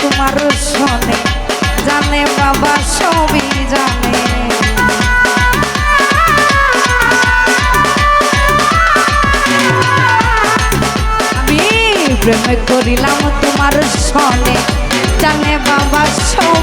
তোমার শোনে জানে বাবা সবই জানে। আমি প্রেম করিলাম তোমার শোনে জানে বাবা সবই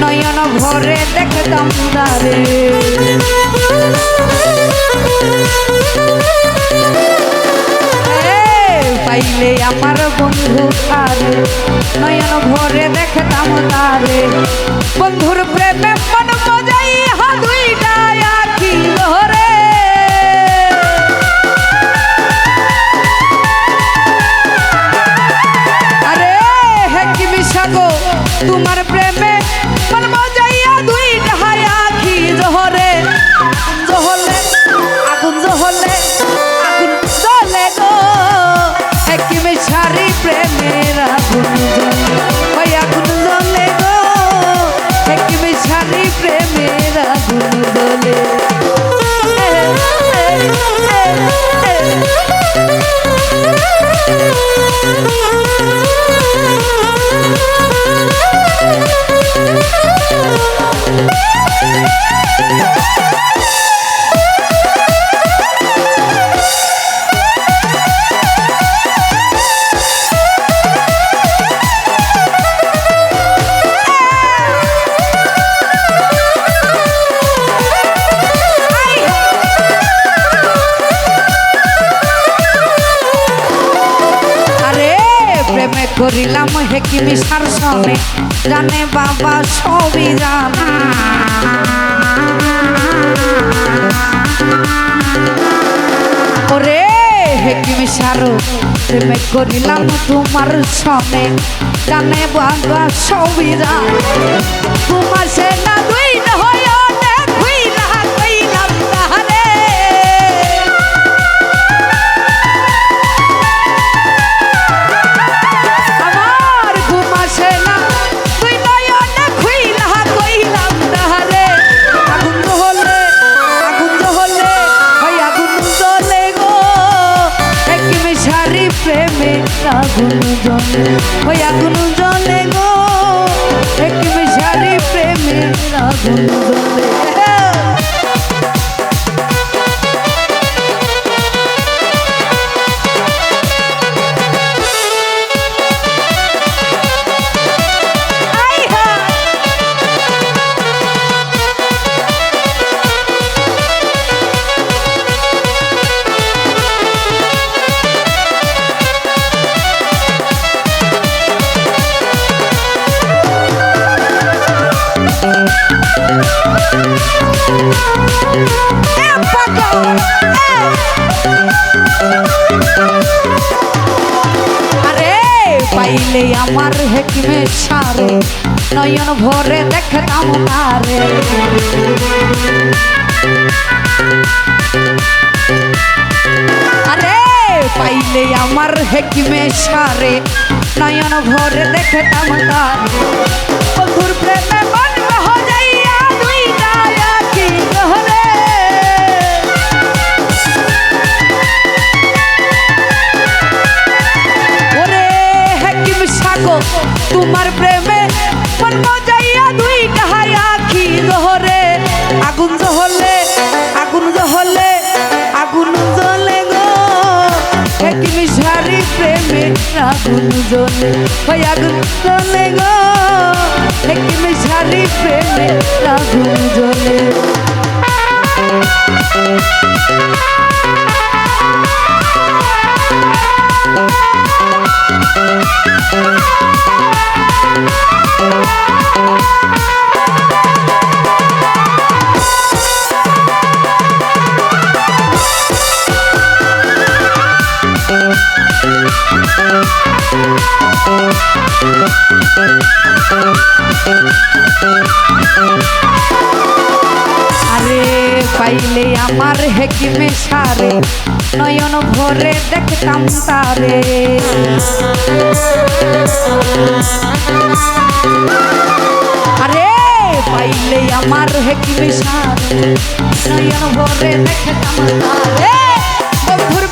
নয়ন ভরে দেখতাম এ, পাইলে আমার বন্ধু আরে নয়ন ভরে দেখতাম তারে। বন্ধুর করিলাম হেকিমি সার সনে। জানে বাবা সবই জানা ওরে হেকিমি সারো প্রেমে করিলাম তোমার সনে। জানে বাবা সবই জানা তোমার সে না দুই হয় আগুন জ্বলে ওই আগুন জ্বলে গো। একমি সারি প্রেমে আগুন জ্বলে। পাইলে আমার হেকিমে সারে নয়ন ভরে দেখতাম তারে। আরে, পাইলে আমার হেকিমে সারে নয়ন ভরে দেখতাম তারে। বন্ধুর প্রেমে তোমার প্রেমে মন মজাইয়া দুই কাহাই আখি জহরে। আগুন জহলে আগুন জহলে আগুন জ্বলে গো। একমি সারি প্রেমে আগুন জ্বলে ওই আগুন জ্বলে গো। একমি সারি প্রেমে আগুন জ্বলে। Thank you. আরে পাইলে আমার হেকিমে সারে, নয়ন ভরে দেখতাম তারে। আরে পাইলে আমার হেকিমে সারে, নয়ন ভরে দেখতাম তারে। বন্ধুর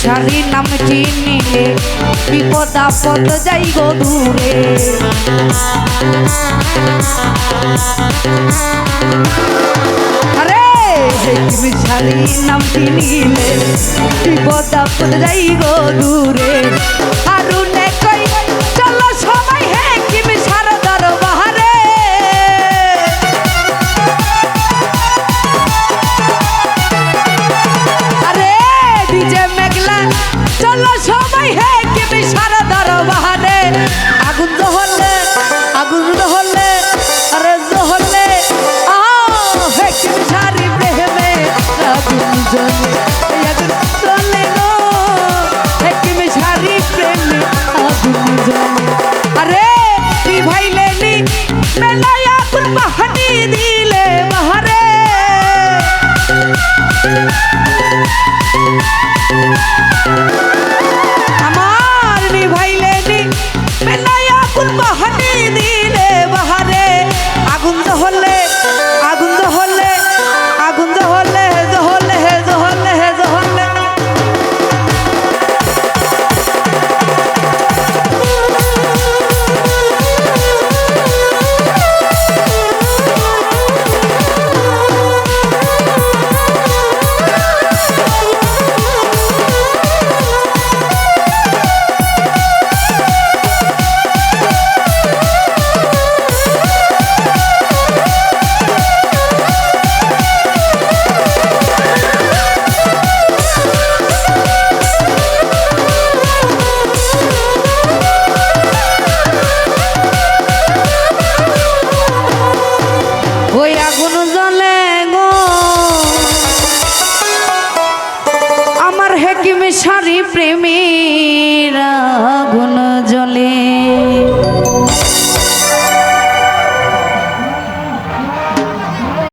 Charina বিপদ আপদ যাই গো দূরে। আরে হেকিম শালি নামটি নিলে? বিপদ আপদ যাই গো দূরে। হারুনে কই, চলো সবাই হেকিম সারদার বাহারে আরে, ডিজে মেঘলা, চলো সবাই প্রেমে